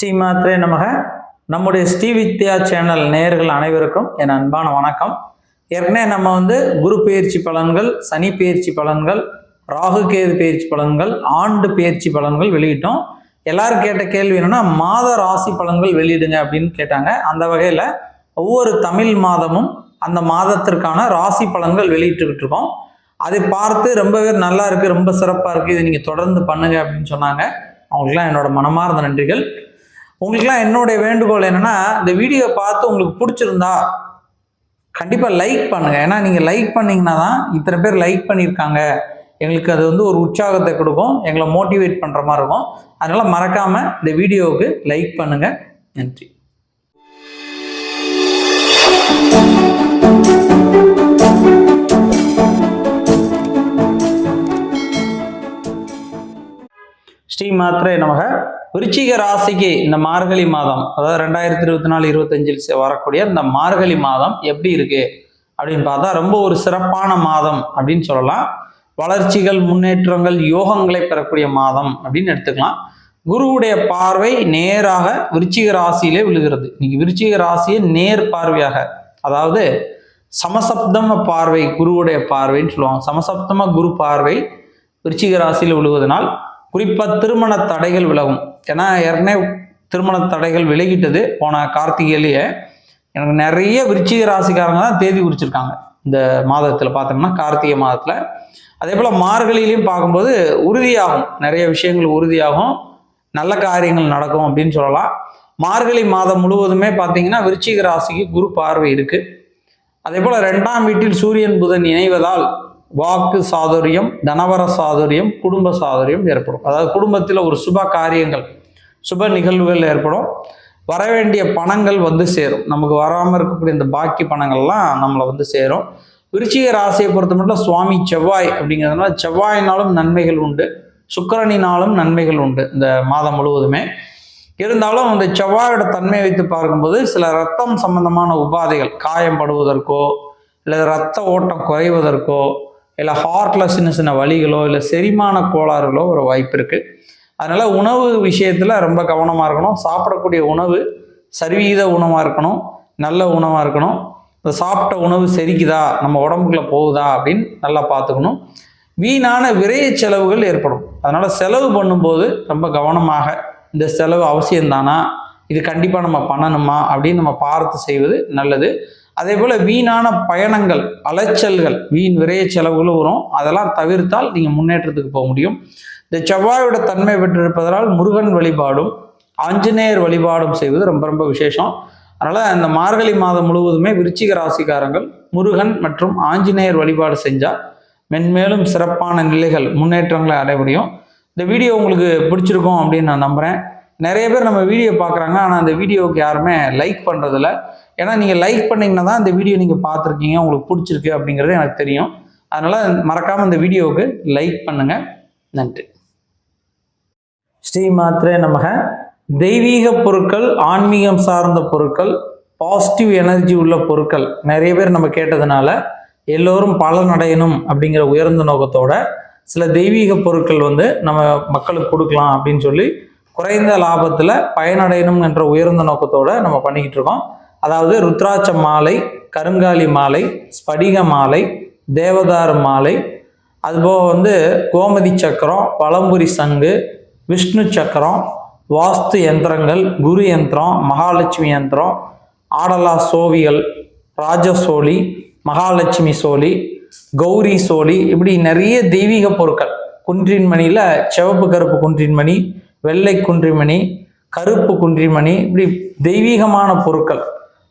ஸ்ரீமாத்ரே நமக. நம்முடைய ஸ்ரீ வித்யா சேனல் நேயர்கள் அனைவருக்கும் என் அன்பான வணக்கம். ஏற்கனவே நம்ம வந்து குரு பயிற்சி பலன்கள் சனி பெயர்ச்சி பலன்கள் ராகு கேது பயிற்சி பலன்கள் ஆண்டு பயிற்சி பலன்கள் வெளியிட்டோம். எல்லாரும் கேட்ட கேள்வி என்னன்னா மாத ராசி பலன்கள் வெளியிடுங்க அப்படின்னு கேட்டாங்க. அந்த வகையில் ஒவ்வொரு தமிழ் மாதமும் அந்த மாதத்திற்கான ராசி பலன்கள் வெளியிட்டுக்கிட்டு இருக்கோம். அதை பார்த்து ரொம்ப பேர் நல்லா இருக்கு ரொம்ப சிறப்பாக இருக்கு. இதை நீங்கள் தொடர்ந்து பண்ணுங்க அப்படின்னு சொன்னாங்க. அவங்களுக்குலாம் என்னோட மனமார்ந்த நன்றிகள். உங்களுக்குலாம் என்னுடைய வேண்டுகோள் என்னன்னா இந்த வீடியோ பார்த்து உங்களுக்கு பிடிச்சிருந்தா கண்டிப்பாக லைக் பண்ணுங்க. ஏன்னா நீங்கள் லைக் பண்ணிங்கன்னா தான் இத்தனை பேர் லைக் பண்ணியிருக்காங்க. எங்களுக்கு அது வந்து ஒரு உற்சாகத்தை கொடுக்கும். எங்களை மோட்டிவேட் பண்ணுற மாதிரி இருக்கும். அதனால் மறக்காமல் இந்த வீடியோவுக்கு லைக் பண்ணுங்கள் நன்றி. ஸ்ரீ மாத்திரை நமக. விருச்சிக ராசிக்கு இந்த மார்கழி மாதம் அதாவது ரெண்டாயிரத்தி இருபத்தி நாலு இருபத்தஞ்சில் வரக்கூடிய இந்த மார்கழி மாதம் எப்படி இருக்கு அப்படின்னு பார்த்தா ரொம்ப ஒரு சிறப்பான மாதம் அப்படின்னு சொல்லலாம். வளர்ச்சிகள் முன்னேற்றங்கள் யோகங்களை பெறக்கூடிய மாதம் அப்படின்னு எடுத்துக்கலாம். குருவுடைய பார்வை நேராக விருச்சிக ராசியிலே விழுகிறது. இன்னைக்கு விருச்சிக ராசியை நேர் பார்வையாக அதாவது சமசப்தம பார்வை குருவுடைய பார்வைன்னு சொல்லுவாங்க. சமசப்தம குரு பார்வை விருச்சிக ராசியில் விழுவதனால் குறிப்பாக திருமண தடைகள் விலகும். ஏன்னா ஏற்கனவே திருமண தடைகள் விலகிட்டது போன கார்த்திகையிலேயே. எனக்கு நிறைய விருச்சிக ராசிக்காரங்க தான் தேதி குறிச்சிருக்காங்க. இந்த மாதத்தில் பார்த்தோம்னா கார்த்திகை மாதத்தில். அதே போல் மார்கழியிலையும் பார்க்கும்போது உறுதியாகும். நிறைய விஷயங்கள் உறுதியாகும். நல்ல காரியங்கள் நடக்கும் அப்படின்னு சொல்லலாம். மார்கழி மாதம் முழுவதுமே பார்த்தீங்கன்னா விருச்சிக ராசிக்கு குரு பார்வை இருக்குது அதே போல் ரெண்டாம் வீட்டில் சூரியன் புதன் இணைவதால் வாக்கு சாதுரியம் தனவர சாதுரியம் குடும்ப சாதுரியம் ஏற்படும். அதாவது குடும்பத்தில் ஒரு சுப காரியங்கள் சுப நிகழ்வுகள் ஏற்படும். வர வேண்டிய பணங்கள் வந்து சேரும். நமக்கு வராமல் இருக்கக்கூடிய இந்த பாக்கி பணங்கள்லாம் நம்மளை வந்து சேரும். விருச்சிக ராசியை பொறுத்த மட்டும் சுவாமி செவ்வாய் அப்படிங்கிறதுனால செவ்வாயினாலும் நன்மைகள் உண்டு. சுக்கரனினாலும் நன்மைகள் உண்டு இந்த மாதம் முழுவதுமே. இருந்தாலும் அந்த செவ்வாயோட தன்மையை வைத்து பார்க்கும்போது சில ரத்தம் சம்பந்தமான உபாதைகள் காயம் படுவதற்கோ இல்லை ரத்த ஓட்டம் குறைவதற்கோ இல்லை ஹார்ட்டில் சின்ன சின்ன வழிகளோ இல்லை செரிமான கோளாறுகளோ ஒரு வாய்ப்பு இருக்குது அதனால் உணவு விஷயத்தில் ரொம்ப கவனமாக இருக்கணும். சாப்பிடக்கூடிய உணவு சரிவீத உணவாக இருக்கணும். நல்ல உணவாக இருக்கணும். இந்த சாப்பிட்ட உணவு செரிக்குதா? நம்ம உடம்புக்குள்ளே போகுதா? அப்படின்னு நல்லா பார்த்துக்கணும். வீணான விரைய செலவுகள் ஏற்படும். அதனால் செலவு பண்ணும்போது ரொம்ப கவனமாக இந்த செலவு அவசியம்தானா? இது கண்டிப்பாக நம்ம பண்ணணுமா? அப்படின்னு நம்ம பார்த்து செய்வது நல்லது. அதே போல் வீணான பயணங்கள் அலைச்சல்கள் வீண் விரைய செலவுகளும் வரும். அதெல்லாம் தவிர்த்தால் நீங்கள் முன்னேற்றத்துக்கு போக முடியும். இந்த செவ்வாயோட தன்மை பெற்றிருப்பதனால் முருகன் வழிபாடும் ஆஞ்சநேயர் வழிபாடும் செய்வது ரொம்ப ரொம்ப விசேஷம். அதனால் இந்த மார்கழி மாதம் முழுவதுமே விருச்சிக ராசிக்காரங்கள் முருகன் மற்றும் ஆஞ்சநேயர் வழிபாடு செஞ்சால் மென்மேலும் சிறப்பான நிலைகள் முன்னேற்றங்களை அடைய முடியும். இந்த வீடியோ உங்களுக்கு பிடிச்சிருக்கும் அப்படின்னு நான் நம்புகிறேன் நிறைய பேர் நம்ம வீடியோ பார்க்குறாங்க. ஆனால் அந்த வீடியோவுக்கு யாருமே லைக் பண்ணுறதில்ல ஏன்னா நீங்கள் லைக் பண்ணிங்கன்னா தான் இந்த வீடியோ நீங்கள் பார்த்துருக்கீங்க உங்களுக்கு பிடிச்சிருக்கு அப்படிங்கிறது எனக்கு தெரியும். அதனால் மறக்காமல் இந்த வீடியோவுக்கு லைக் பண்ணுங்கள் நன்றி. ஸ்ரீ மாத்ரே நமக. தெய்வீக பொருட்கள் ஆன்மீகம் சார்ந்த பொருட்கள் பாசிட்டிவ் எனர்ஜி உள்ள பொருட்கள். நிறைய பேர் நம்ம கேட்டதுனால எல்லோரும் பலனடையணும் அப்படிங்கிற உயர்ந்த நோக்கத்தோட சில தெய்வீக பொருட்கள் வந்து நம்ம மக்களுக்கு கொடுக்கலாம் அப்படின்னு சொல்லி குறைந்த லாபத்தில் பயனடையணும் என்ற உயர்ந்த நோக்கத்தோடு நம்ம பண்ணிக்கிட்டு இருக்கோம். அதாவது ருத்ராட்ச மாலை கருங்காலி மாலை ஸ்படிக மாலை தேவதாரு மாலை அதுபோக வந்து கோமதி சக்கரம் பழம்புரி சங்கு விஷ்ணு சக்கரம் வாஸ்து யந்திரங்கள் குரு யந்திரம் மகாலட்சுமி யந்திரம் ஆடலா சோவிகள் ராஜசோழி மகாலட்சுமி சோழி கௌரி சோழி இப்படி நிறைய தெய்வீக பொருட்கள். குன்றின்மணியில் சிவப்பு கருப்பு குன்றின்மணி வெள்ளை குன்றிமணி கருப்பு குன்றிமணி இப்படி தெய்வீகமான பொருட்கள்.